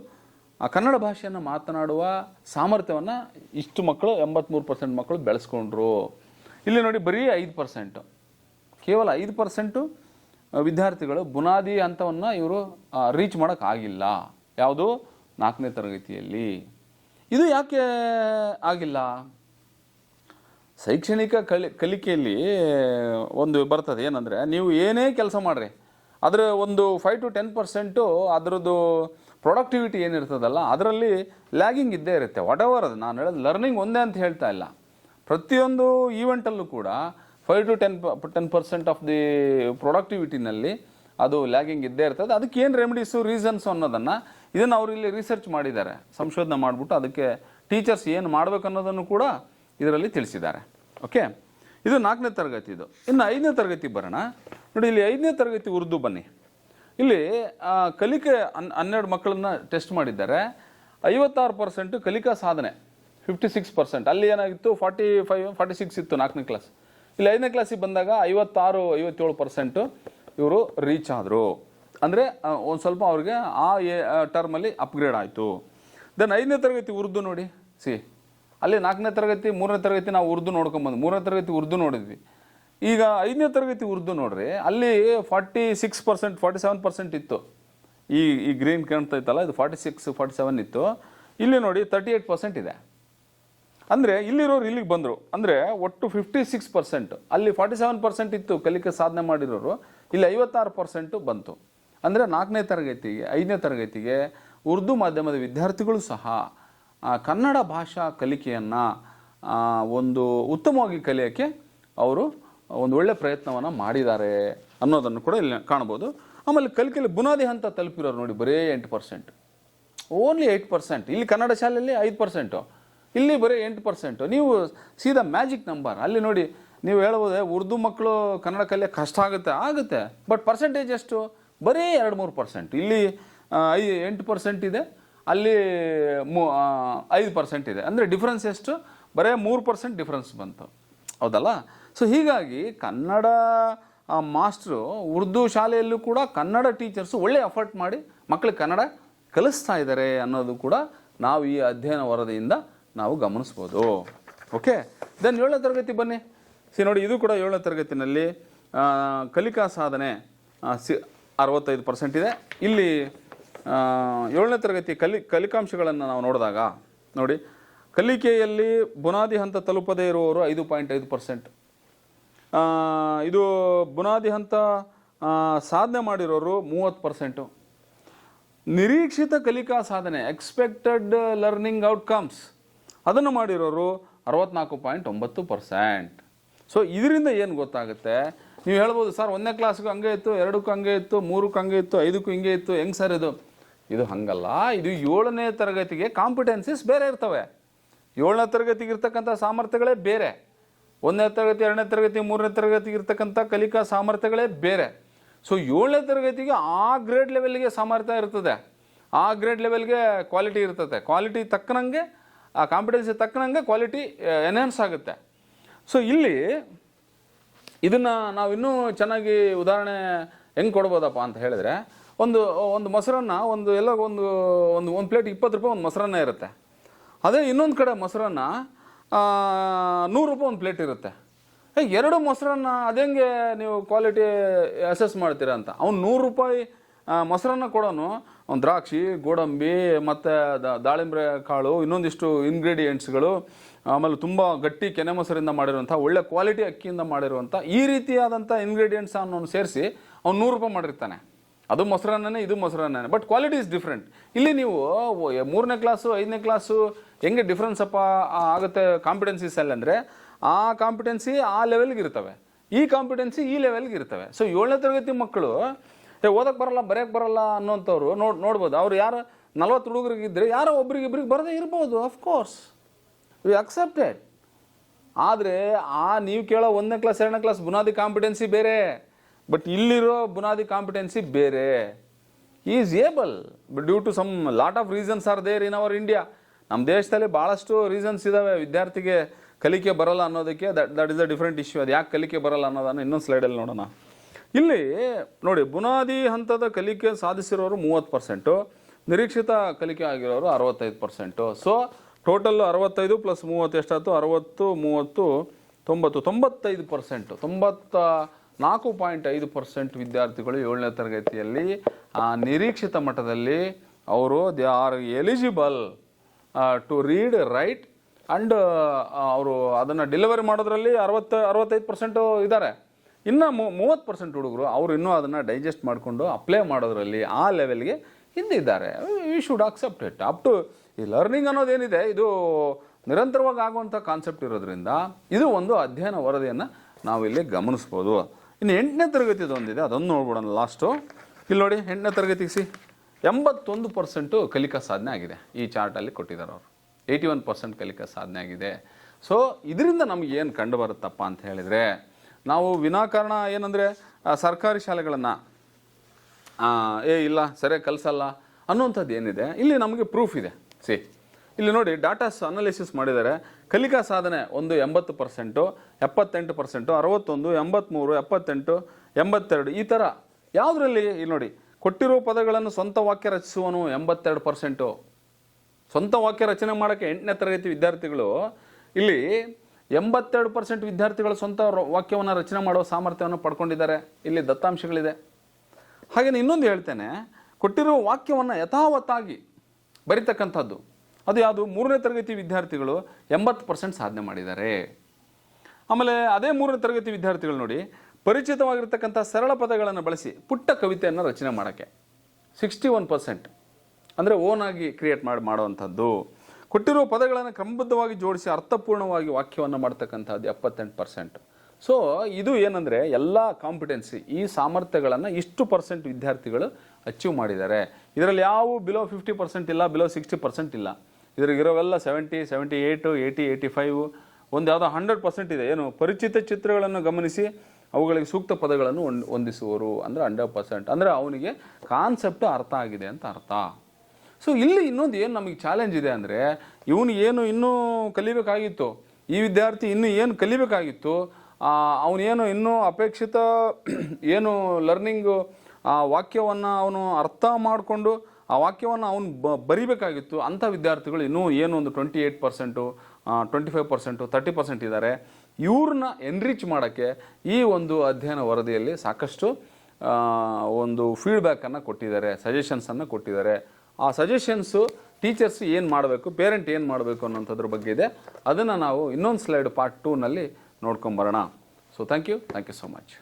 ಆ ಕನ್ನಡ ಭಾಷೆಯನ್ನು ಮಾತನಾಡುವ ಸಾಮರ್ಥ್ಯವನ್ನು ಇಷ್ಟು ಮಕ್ಕಳು ಎಂಬತ್ತ್ಮೂರು ಪರ್ಸೆಂಟ್ ಮಕ್ಕಳು ಬೆಳೆಸ್ಕೊಂಡ್ರು. ಇಲ್ಲಿ ನೋಡಿ ಬರೀ ಐದು ಪರ್ಸೆಂಟು ಕೇವಲ ಐದು ಪರ್ಸೆಂಟು ವಿದ್ಯಾರ್ಥಿಗಳು ಬುನಾದಿ ಹಂತವನ್ನು ಇವರು ರೀಚ್ ಮಾಡೋಕ್ಕಾಗಿಲ್ಲ ಯಾವುದು? ನಾಲ್ಕನೇ ತರಗತಿಯಲ್ಲಿ. ಇದು ಯಾಕೆ ಆಗಿಲ್ಲ? ಶೈಕ್ಷಣಿಕ ಕಲಿ, ಕಲಿಕೆಯಲ್ಲಿ, ಒಂದು ಬರ್ತದೆ. ಏನಂದರೆ, ನೀವು ಏನೇ ಕೆಲಸ ಮಾಡಿರಿ ಅದರ ಒಂದು ಫೈವ್ ಟು ಟೆನ್ ಪರ್ಸೆಂಟು ಅದರದ್ದು ಪ್ರೊಡಕ್ಟಿವಿಟಿ ಏನಿರ್ತದಲ್ಲ, ಅದರಲ್ಲಿ ಲ್ಯಾಗಿಂಗ್ ಇದ್ದೇ ಇರುತ್ತೆ. ವಾಟ್ ಎವರ್ ಅದು, ನಾನು ಹೇಳೋದು ಲರ್ನಿಂಗ್ ಒಂದೇ ಅಂತ ಹೇಳ್ತಾ ಇಲ್ಲ. ಪ್ರತಿಯೊಂದು ಈವೆಂಟಲ್ಲೂ ಕೂಡ five to ten ten percent of the ಪ್ರೊಡಕ್ಟಿವಿಟಿನಲ್ಲಿ ಅದು ಲ್ಯಾಗಿಂಗ್ ಇದ್ದೇ ಇರ್ತದೆ. ಅದಕ್ಕೆ ಏನು ರೆಮಿಡೀಸು ರೀಸನ್ಸ್ ಅನ್ನೋದನ್ನು ಇದನ್ನು ಅವರು ಇಲ್ಲಿ ರಿಸರ್ಚ್ ಮಾಡಿದ್ದಾರೆ. ಸಂಶೋಧನೆ ಮಾಡಿಬಿಟ್ಟು ಅದಕ್ಕೆ ಟೀಚರ್ಸ್ ಏನು ಮಾಡಬೇಕು ಅನ್ನೋದನ್ನು ಕೂಡ ಇದರಲ್ಲಿ ತಿಳಿಸಿದ್ದಾರೆ. ಓಕೆ ಇದು ನಾಲ್ಕನೇ ತರಗತಿ ಇದು. ಇನ್ನು ಐದನೇ ತರಗತಿ ಬರೋಣ. ನೋಡಿ, ಇಲ್ಲಿ ಐದನೇ ತರಗತಿ ಉರ್ದು ಬನ್ನಿ. ಇಲ್ಲಿ ಕಲಿಕೆ ಅನ್ ಹನ್ನೆರಡು ಮಕ್ಕಳನ್ನ ಟೆಸ್ಟ್ ಮಾಡಿದ್ದಾರೆ. ಐವತ್ತಾರು ಪರ್ಸೆಂಟ್ ಕಲಿಕಾ ಸಾಧನೆ. Fifty six percent. ಅಲ್ಲಿ ಏನಾಗಿತ್ತು? ಫಾರ್ಟಿ ಫೈವ್ ಫಾರ್ಟಿ ಸಿಕ್ಸ್ ಇತ್ತು ನಾಲ್ಕನೇ ಕ್ಲಾಸ್ ಇಲ್ಲಿ ಐದನೇ ಕ್ಲಾಸಿಗೆ ಬಂದಾಗ ಐವತ್ತಾರು, ಐವತ್ತೇಳು ಪರ್ಸೆಂಟು ಇವರು ರೀಚ್ ಆದರು. ಅಂದರೆ ಒಂದು ಸ್ವಲ್ಪ ಅವ್ರಿಗೆ ಆ ಟರ್ಮಲ್ಲಿ ಅಪ್ಗ್ರೇಡ್ ಆಯಿತು. ದೆನ್ ಐದನೇ ತರಗತಿ ಉರ್ದು ನೋಡಿ. ಸಿ, ಅಲ್ಲಿ ನಾಲ್ಕನೇ ತರಗತಿ, ಮೂರನೇ ತರಗತಿ ನಾವು ಉರ್ದು ನೋಡ್ಕೊಂಬಂದು, ಮೂರನೇ ತರಗತಿ ಉರ್ದು ನೋಡಿದ್ವಿ. ಈಗ ಐದನೇ ತರಗತಿ ಉರ್ದು ನೋಡ್ರಿ, ಅಲ್ಲಿ forty six percent forty seven percent ಇತ್ತು. ಈ ಈ ಗ್ರೀನ್ ಕಾಣ್ತಾ ಇತ್ತಲ್ಲ, ಇದು ಫಾರ್ಟಿ ಸಿಕ್ಸ್ ಫಾರ್ಟಿ ಸೆವೆನ್ ಇತ್ತು. ಇಲ್ಲಿ ನೋಡಿ ತರ್ಟಿ ಏಯ್ಟ್ ಪರ್ಸೆಂಟ್ ಇದೆ. ಅಂದರೆ ಇಲ್ಲಿರೋರು ಇಲ್ಲಿಗೆ ಬಂದರು. ಅಂದರೆ ಒಟ್ಟು ಫಿಫ್ಟಿ ಸಿಕ್ಸ್ ಪರ್ಸೆಂಟ್ ಅಲ್ಲಿ ಫಾರ್ಟಿ ಸೆವೆನ್ ಪರ್ಸೆಂಟ್ ಇತ್ತು ಕಲಿಕೆ ಸಾಧನೆ ಮಾಡಿರೋರು. ಇಲ್ಲಿ ಐವತ್ತಾರು ಪರ್ಸೆಂಟು ಬಂತು. ಅಂದರೆ ನಾಲ್ಕನೇ ತರಗತಿಗೆ, ಐದನೇ ತರಗತಿಗೆ ಉರ್ದು ಮಾಧ್ಯಮದ ವಿದ್ಯಾರ್ಥಿಗಳು ಸಹ ಕನ್ನಡ ಭಾಷಾ ಕಲಿಕೆಯನ್ನು ಒಂದು ಉತ್ತಮವಾಗಿ ಕಲಿಯೋಕ್ಕೆ ಅವರು ಒಂದು ಒಳ್ಳೆ ಪ್ರಯತ್ನವನ್ನು ಮಾಡಿದ್ದಾರೆ ಅನ್ನೋದನ್ನು ಕೂಡ ಇಲ್ಲಿ ಕಾಣ್ಬೋದು ಆಮೇಲೆ ಕಲಿಕೆಯಲ್ಲಿ ಬುನಾದಿ ಹಂತ ತಲುಪಿರೋರು ನೋಡಿ ಬರೀ ಎಂಟು ಪರ್ಸೆಂಟ್ ಓನ್ಲಿ ಏಯ್ಟ್ ಪರ್ಸೆಂಟ್ ಇಲ್ಲಿ ಕನ್ನಡ ಶಾಲೆಯಲ್ಲಿ ಐದು ಪರ್ಸೆಂಟು ಇಲ್ಲಿ ಬರೀ ಎಂಟು ಪರ್ಸೆಂಟು. ನೀವು ಸೀದಾ ಮ್ಯಾಜಿಕ್ ನಂಬರ್, ಅಲ್ಲಿ ನೋಡಿ, ನೀವು ಹೇಳ್ಬೋದೇ ಉರ್ದು ಮಕ್ಕಳು ಕನ್ನಡ ಕಲಿಯೋಕೆ ಕಷ್ಟ ಆಗುತ್ತೆ ಆಗುತ್ತೆ. ಬಟ್ ಪರ್ಸೆಂಟೇಜ್ ಎಷ್ಟು? ಬರೀ ಎರಡು ಮೂರು ಪರ್ಸೆಂಟ್. ಇಲ್ಲಿ ಐ, ಎಂಟು ಪರ್ಸೆಂಟ್ ಇದೆ, ಅಲ್ಲಿ ಮೂ ಐದು ಪರ್ಸೆಂಟ್ ಇದೆ. ಅಂದರೆ ಡಿಫ್ರೆನ್ಸ್ ಎಷ್ಟು? ಬರೀ ಮೂರು ಪರ್ಸೆಂಟ್ ಡಿಫ್ರೆನ್ಸ್ ಬಂತು. ಹೌದಲ್ಲ? ಸೊ ಹೀಗಾಗಿ ಕನ್ನಡ ಮಾಸ್ಟ್ರು ಉರ್ದು ಶಾಲೆಯಲ್ಲೂ ಕೂಡ ಕನ್ನಡ ಟೀಚರ್ಸು ಒಳ್ಳೆ ಎಫರ್ಟ್ ಮಾಡಿ ಮಕ್ಕಳಿಗೆ ಕನ್ನಡ ಕಲಿಸ್ತಾ ಇದ್ದಾರೆ ಅನ್ನೋದು ಕೂಡ ನಾವು ಈ ಅಧ್ಯಯನ ವರದಿಯಿಂದ ನಾವು ಗಮನಿಸ್ಬೋದು. ಓಕೆ ದೆನ್ ಏಳನೇ ತರಗತಿ ಬನ್ನಿ. ಸಿ ನೋಡಿ, ಇದು ಕೂಡ ಏಳನೇ ತರಗತಿನಲ್ಲಿ ಕಲಿಕಾ ಸಾಧನೆ ಸಿ, ಅರವತ್ತೈದು ಪರ್ಸೆಂಟ್ ಇದೆ. ಇಲ್ಲಿ ಏಳನೇ ತರಗತಿ ಕಲಿ, ಕಲಿಕಾಂಶಗಳನ್ನು ನಾವು ನೋಡಿದಾಗ, ನೋಡಿ, ಕಲಿಕೆಯಲ್ಲಿ ಬುನಾದಿ ಹಂತ ತಲುಪದೇ ಇರುವವರು ಐದು ಪಾಯಿಂಟ್ ಐದು ಪರ್ಸೆಂಟ್ ಇದು ಬುನಾದಿ ಹಂತ ಸಾಧನೆ ಮಾಡಿರೋರು ಮೂವತ್ತು ಪರ್ಸೆಂಟು ನಿರೀಕ್ಷಿತ ಕಲಿಕಾ ಸಾಧನೆ ಎಕ್ಸ್ಪೆಕ್ಟೆಡ್ ಲರ್ನಿಂಗ್ ಔಟ್ಕಮ್ಸ್ ಅದನ್ನು ಮಾಡಿರೋರು ಅರವತ್ನಾಲ್ಕು ಪಾಯಿಂಟ್ ಒಂಬತ್ತು ಪರ್ಸೆಂಟ್. ಸೊ ಇದರಿಂದ ಏನು ಗೊತ್ತಾಗುತ್ತೆ? ನೀವು ಹೇಳ್ಬೋದು, ಸರ್, ಒಂದನೇ ಕ್ಲಾಸ್ಗೂ ಹಂಗೆ ಇತ್ತು, ಎರಡಕ್ಕೂ ಹಂಗೆ ಇತ್ತು, ಮೂರಕ್ಕೆ ಹಂಗೆ ಇತ್ತು, ಐದಕ್ಕೂ ಹಿಂಗೆ ಇತ್ತು, ಹೆಂಗೆ ಸರ್ ಇದು? ಇದು ಹಂಗಲ್ಲ, ಇದು ಏಳನೇ ತರಗತಿಗೆ ಕಾಂಪಿಟೆನ್ಸಿಸ್ ಬೇರೆ ಇರ್ತವೆ. ಏಳನೇ ತರಗತಿಗೆ ಇರ್ತಕ್ಕಂಥ ಸಾಮರ್ಥ್ಯಗಳೇ ಬೇರೆ. ಒಂದನೇ ತರಗತಿ, ಎರಡನೇ ತರಗತಿ, ಮೂರನೇ ತರಗತಿಗೆ ಇರ್ತಕ್ಕಂಥ ಕಲಿಕಾ ಸಾಮರ್ಥ್ಯಗಳೇ ಬೇರೆ. ಸೊ ಏಳನೇ ತರಗತಿಗೆ ಆ ಗ್ರೇಡ್ ಲೆವೆಲ್ಗೆ ಸಾಮರ್ಥ್ಯ ಇರ್ತದೆ. ಆ ಗ್ರೇಡ್ ಲೆವೆಲ್ಗೆ ಕ್ವಾಲಿಟಿ ಇರ್ತದೆ. ಕ್ವಾಲಿಟಿ ತಕ್ಕನಂಗೆ ಆ ಕಾಂಪಿಟೆನ್ಸಿ ತಕ್ಕನಂಗೆ ಕ್ವಾಲಿಟಿ ಎನ್ಹಾನ್ಸ್ ಆಗುತ್ತೆ. ಸೊ ಇಲ್ಲಿ ಇದನ್ನು ನಾವು ಇನ್ನೂ ಚೆನ್ನಾಗಿ ಉದಾಹರಣೆ ಹೆಂಗೆ ಕೊಡ್ಬೋದಪ್ಪ ಅಂತ ಹೇಳಿದ್ರೆ, ಒಂದು ಒಂದು ಮೊಸರನ್ನ ಒಂದು ಎಲ್ಲ ಒಂದು ಒಂದು ಒಂದು ಪ್ಲೇಟ್ ಇಪ್ಪತ್ತು ರೂಪಾಯಿ ಒಂದು ಮೊಸರನ್ನ ಇರುತ್ತೆ. ಅದೇ ಇನ್ನೊಂದು ಕಡೆ ಮೊಸರನ್ನ ನೂರು ರೂಪಾಯಿ ಒಂದು ಪ್ಲೇಟ್ ಇರುತ್ತೆ. ಎರಡು ಮೊಸರನ್ನ ಅದೇಂಗೆ ನೀವು ಕ್ವಾಲಿಟಿ ಅಸೆಸ್ ಮಾಡ್ತೀರಾ ಅಂತ? ಅವ್ನು ನೂರು ರೂಪಾಯಿ ಮೊಸರನ್ನ ಕೊಡೋನು ದ್ರಾಕ್ಷಿ, ಗೋಡಂಬಿ, ಮತ್ತು ದಾಳಿಂಬೆ ಕಾಳು, ಇನ್ನೊಂದಿಷ್ಟು ಇಂಗ್ರೀಡಿಯೆಂಟ್ಸ್ಗಳು ಆಮೇಲೆ ತುಂಬ ಗಟ್ಟಿ ಕೆನೆ ಮೊಸರಿಂದ ಮಾಡಿರುವಂಥ ಒಳ್ಳೆ ಕ್ವಾಲಿಟಿ ಅಕ್ಕಿಯಿಂದ ಮಾಡಿರುವಂಥ ಈ ರೀತಿಯಾದಂಥ ಇಂಗ್ರೀಡಿಯೆಂಟ್ಸ್ ಅವನು ಸೇರಿಸಿ ಅವ್ನು ನೂರು ರೂಪಾಯಿ ಮಾಡಿರ್ತಾನೆ. ಅದು ಮೊಸರನ್ನೇ ಇದು ಮೊಸರನ್ನೇ ಬಟ್ ಕ್ವಾಲಿಟಿ ಇಸ್ ಡಿಫ್ರೆಂಟ್ ಇಲ್ಲಿ ನೀವು ಮೂರನೇ ಕ್ಲಾಸು ಐದನೇ ಕ್ಲಾಸು ಹೆಂಗೆ ಡಿಫ್ರೆನ್ಸ್ ಅಪ್ಪ ಆಗುತ್ತೆ ಕಾಂಪಿಟೆನ್ಸೀಸ್ ಅಂದರೆ ಆ ಕಾಂಪಿಟೆನ್ಸಿ ಆ ಲೆವೆಲ್ಗೆ ಇರ್ತವೆ. ಈ ಕಾಂಪಿಟೆನ್ಸಿ ಈ ಲೆವೆಲ್ಗೆ ಇರ್ತವೆ. ಸೊ ಏಳನೇ ತರಗತಿ ಮಕ್ಕಳು ಏ ಓದಕ್ಕೆ ಬರಲ್ಲ ಬರೆಯಕ್ಕೆ ಬರಲ್ಲ ಅನ್ನೋಂಥವ್ರು ನೋಡ್, ನೋಡ್ಬೋದು. ಅವ್ರು ಯಾರು, ನಲ್ವತ್ತು ಹುಡುಗರಿಗಿದ್ರೆ ಯಾರೋ ಒಬ್ರಿಗೆ ಇಬ್ರಿಗೆ ಬರದೇ ಇರ್ಬೋದು ಅಫ್ಕೋರ್ಸ್ ವಿ ಅಕ್ಸೆಪ್ಟೆಡ್ ಆದರೆ, ಆ, ನೀವು ಕೇಳೋ ಒಂದನೇ ಕ್ಲಾಸ್ ಎರಡನೇ ಕ್ಲಾಸ್ ಬುನಾದಿ ಕಾಂಪಿಟೆನ್ಸಿ ಬೇರೆ ಬಟ್ ಇಲ್ಲಿರೋ ಬುನಾದಿ ಕಾಂಪಿಟೆನ್ಸಿ ಬೇರೆ. Is able due to some lot of reasons are there in our India ನಮ್ಮ ದೇಶದಲ್ಲಿ ಭಾಳಷ್ಟು ರೀಸನ್ಸ್ ಇದ್ದಾವೆ ವಿದ್ಯಾರ್ಥಿಗೆ ಕಲಿಕೆ ಬರಲ್ಲ ಅನ್ನೋದಕ್ಕೆ. That that is a different issue ಅದು ಯಾಕೆ ಕಲಿಕೆ ಬರಲ್ಲ ಅನ್ನೋದನ್ನು ಇನ್ನೊಂದು ಸ್ಲೈಡಲ್ಲಿ ನೋಡೋಣ. ಇಲ್ಲಿ ನೋಡಿ, ಬುನಾದಿ ಹಂತದ ಕಲಿಕೆ ಸಾಧಿಸಿರೋರು ಮೂವತ್ತು ಪರ್ಸೆಂಟು, ನಿರೀಕ್ಷಿತ ಕಲಿಕೆ ಆಗಿರೋರು ಅರವತ್ತೈದು ಪರ್ಸೆಂಟು. ಸೊ ಟೋಟಲ್ ಅರವತ್ತೈದು ಪ್ಲಸ್ ಮೂವತ್ತು ಎಷ್ಟಾಯ್ತು? ಅರವತ್ತು, ಮೂವತ್ತು, ತೊಂಬತ್ತು. ತೊಂಬತ್ತೈದು ಪರ್ಸೆಂಟು. ತೊಂಬತ್ತ ನಾಲ್ಕು ಪಾಯಿಂಟ್ ಐದು ಪರ್ಸೆಂಟ್ ವಿದ್ಯಾರ್ಥಿಗಳು ಏಳನೇ ತರಗತಿಯಲ್ಲಿ ನಿರೀಕ್ಷಿತ ಮಟ್ಟದಲ್ಲಿ ಅವರು, they are eligible to read, write and ಅವರು ಅದನ್ನು ಡೆಲಿವರಿ ಮಾಡೋದ್ರಲ್ಲಿ ಅರವತ್ತು, ಅರವತ್ತೈದು ಪರ್ಸೆಂಟು ಇದ್ದಾರೆ. ಇನ್ನು ಮೂವತ್ತು ಪರ್ಸೆಂಟ್ ಹುಡುಗರು ಅವರು ಇನ್ನೂ ಅದನ್ನು ಡೈಜೆಸ್ಟ್ ಮಾಡಿಕೊಂಡು ಅಪ್ಲೈ ಮಾಡೋದ್ರಲ್ಲಿ ಆ ಲೆವೆಲ್ಗೆ ಹಿಂದಿದ್ದಾರೆ. We should accept it up to ಈ ಲರ್ನಿಂಗ್ ಅನ್ನೋದೇನಿದೆ ಇದು ನಿರಂತರವಾಗಿ ಆಗುವಂಥ ಕಾನ್ಸೆಪ್ಟ್ ಇರೋದ್ರಿಂದ ಇದು ಒಂದು ಅಧ್ಯಯನ ವರದಿಯನ್ನು ನಾವಿಲ್ಲಿ ಗಮನಿಸ್ಬೋದು. ಇನ್ನು ಎಂಟನೇ ತರಗತಿದು ಒಂದಿದೆ, ಅದೊಂದು ನೋಡ್ಬಿಡೋಣ ಲಾಸ್ಟು ಇಲ್ಲಿ ನೋಡಿ, ಎಂಟನೇ ತರಗತಿಗೆ ಸಿ, ಎಂಬತ್ತೊಂದು ಪರ್ಸೆಂಟು ಕಲಿಕಾ ಸಾಧನೆ ಆಗಿದೆ. ಈ ಚಾರ್ಟಲ್ಲಿ ಕೊಟ್ಟಿದ್ದಾರೆ ಅವರು. ಏಯ್ಟಿ ಒನ್ ಪರ್ಸೆಂಟ್ ಕಲಿಕಾ ಸಾಧನೆ ಆಗಿದೆ. ಸೊ ಇದರಿಂದ ನಮಗೇನು ಕಂಡು ಬರುತ್ತಪ್ಪ ಅಂತ ಹೇಳಿದರೆ ನಾವು ವಿನಾಕಾರಣ ಏನಂದರೆ ಸರ್ಕಾರಿ ಶಾಲೆಗಳನ್ನು ಏ, ಇಲ್ಲ ಸರಿಯಾಗಿ ಕಲಿಸಲ್ಲ ಅನ್ನುವಂಥದ್ದು ಏನಿದೆ, ಇಲ್ಲಿ ನಮಗೆ ಪ್ರೂಫ್ ಇದೆ. ಸಿ ಇಲ್ಲಿ ನೋಡಿ ಡಾಟಾಸ್ ಅನಾಲಿಸಿಸ್ ಮಾಡಿದರೆ ಕಲಿಕಾ ಸಾಧನೆ ಒಂದು ಎಂಬತ್ತು ಪರ್ಸೆಂಟು ಎಪ್ಪತ್ತೆಂಟು ಪರ್ಸೆಂಟು ಅರವತ್ತೊಂದು ಎಂಬತ್ತ್ಮೂರು ಎಪ್ಪತ್ತೆಂಟು, ಎಂಬತ್ತೆರಡು, ಈ ಥರ ಯಾವುದರಲ್ಲಿ, ಇಲ್ಲಿ ನೋಡಿ, ಕೊಟ್ಟಿರೋ ಪದಗಳನ್ನು ಸ್ವಂತ ವಾಕ್ಯ ರಚಿಸುವನು ಎಂಬತ್ತೆರಡು ಪರ್ಸೆಂಟು ಸ್ವಂತ ವಾಕ್ಯ ರಚನೆ ಮಾಡೋಕ್ಕೆ ಎಂಟನೇ ತರಗತಿ ವಿದ್ಯಾರ್ಥಿಗಳು, ಇಲ್ಲಿ ಎಂಬತ್ತೆರಡು ಪರ್ಸೆಂಟ್ ವಿದ್ಯಾರ್ಥಿಗಳು ಸ್ವಂತ ವಾಕ್ಯವನ್ನು ರಚನೆ ಮಾಡುವ ಸಾಮರ್ಥ್ಯವನ್ನು ಪಡ್ಕೊಂಡಿದ್ದಾರೆ. ಇಲ್ಲಿ ದತ್ತಾಂಶಗಳಿದೆ. ಹಾಗೆಯೇ ಇನ್ನೊಂದು ಹೇಳ್ತೇನೆ ಕೊಟ್ಟಿರೋ ವಾಕ್ಯವನ್ನು ಯಥಾವತ್ತಾಗಿ ಬರಿತಕ್ಕಂಥದ್ದು, ಅದು ಯಾವುದು? ಮೂರನೇ ತರಗತಿ ವಿದ್ಯಾರ್ಥಿಗಳು ಎಂಬತ್ತು ಪರ್ಸೆಂಟ್ ಸಾಧನೆ ಮಾಡಿದ್ದಾರೆ. ಆಮೇಲೆ ಅದೇ ಮೂರನೇ ತರಗತಿ ವಿದ್ಯಾರ್ಥಿಗಳು ನೋಡಿ, ಪರಿಚಿತವಾಗಿರ್ತಕ್ಕಂಥ ಸರಳ ಪದಗಳನ್ನು ಬಳಸಿ ಪುಟ್ಟ ಕವಿತೆಯನ್ನು ರಚನೆ ಮಾಡೋಕ್ಕೆ. ಸಿಕ್ಸ್ಟಿ ಒನ್ ಪರ್ಸೆಂಟ್ ಅಂದರೆ ಓನಾಗಿ ಕ್ರಿಯೇಟ್ ಮಾಡಿ ಮಾಡುವಂಥದ್ದು. ಕೊಟ್ಟಿರುವ ಪದಗಳನ್ನು ಕ್ರಮಬದ್ಧವಾಗಿ ಜೋಡಿಸಿ ಅರ್ಥಪೂರ್ಣವಾಗಿ ವಾಕ್ಯವನ್ನು ಮಾಡ್ತಕ್ಕಂಥದ್ದು ಎಪ್ಪತ್ತೆಂಟು ಪರ್ಸೆಂಟ್ ಸೊ ಇದು ಏನಂದರೆ ಎಲ್ಲ ಕಾಂಪಿಟೆನ್ಸಿ ಈ ಸಾಮರ್ಥ್ಯಗಳನ್ನು ಇಷ್ಟು ಪರ್ಸೆಂಟ್ ವಿದ್ಯಾರ್ಥಿಗಳು ಅಚೀವ್ ಮಾಡಿದ್ದಾರೆ. ಇದರಲ್ಲಿ ಯಾವ ಬಿಲೋ ಫಿಫ್ಟಿ ಪರ್ಸೆಂಟ್ ಇಲ್ಲ ಬಿಲೋ ಸಿಕ್ಸ್ಟಿ ಪರ್ಸೆಂಟ್ ಇಲ್ಲ. ಇದ್ರಾಗಿರೋವೆಲ್ಲ seventy seventy eight eighty eighty five ಒಂದು ಯಾವುದೋ ಹಂಡ್ರೆಡ್ ಪರ್ಸೆಂಟ್ ಇದೆ. ಏನು? ಪರಿಚಿತ ಚಿತ್ರಗಳನ್ನು ಗಮನಿಸಿ ಅವುಗಳಿಗೆ ಸೂಕ್ತ ಪದಗಳನ್ನು ಹೊಂದ್- ಹೊಂದಿಸುವರು ಅಂದರೆ ಹಂಡ್ರೆಡ್ ಪರ್ಸೆಂಟ್ ಅಂದರೆ ಅವನಿಗೆ ಕಾನ್ಸೆಪ್ಟ್ ಅರ್ಥ ಆಗಿದೆ ಅಂತ ಅರ್ಥ. ಸೊ ಇಲ್ಲಿ ಇನ್ನೊಂದು ಏನು ನಮಗೆ ಚಾಲೆಂಜ್ ಇದೆ ಅಂದರೆ, ಇವನು ಏನು ಇನ್ನೂ ಕಲಿಬೇಕಾಗಿತ್ತು, ಈ ವಿದ್ಯಾರ್ಥಿ ಇನ್ನೂ ಏನು ಕಲಿಬೇಕಾಗಿತ್ತು ಅವನೇನು ಇನ್ನೂ ಅಪೇಕ್ಷಿತ ಏನು ಲರ್ನಿಂಗು ಆ, ವಾಕ್ಯವನ್ನು ಅವನು ಅರ್ಥ ಮಾಡಿಕೊಂಡು, ಆ ವಾಕ್ಯವನ್ನು ಅವನು ಬ, ಬರಿಬೇಕಾಗಿತ್ತು, ಅಂಥ ವಿದ್ಯಾರ್ಥಿಗಳು ಇನ್ನೂ ಏನು ಒಂದು twenty eight percent twenty five percent thirty percent ಇದ್ದಾರೆ. ಇವ್ರನ್ನ ಎನ್ರಿಚ್ ಮಾಡೋಕ್ಕೆ ಈ ಒಂದು ಅಧ್ಯಯನ ವರದಿಯಲ್ಲಿ ಸಾಕಷ್ಟು ಒಂದು ಫೀಡ್ಬ್ಯಾಕನ್ನು ಕೊಟ್ಟಿದ್ದಾರೆ ಸಜೆಷನ್ಸನ್ನು ಕೊಟ್ಟಿದ್ದಾರೆ. ಆ ಸಜೆಷನ್ಸು ಟೀಚರ್ಸ್ ಏನು ಮಾಡಬೇಕು ಪೇರೆಂಟ್ ಏನು ಮಾಡಬೇಕು ಅನ್ನೋಂಥದ್ರ ಬಗ್ಗೆ ಇದೆ. ಅದನ್ನು ನಾವು ಇನ್ನೊಂದು ಸ್ಲೈಡ್ ಪಾರ್ಟ್ ಟೂನಲ್ಲಿ ನೋಡ್ಕೊಂಬರೋಣ. So thank you thank you so much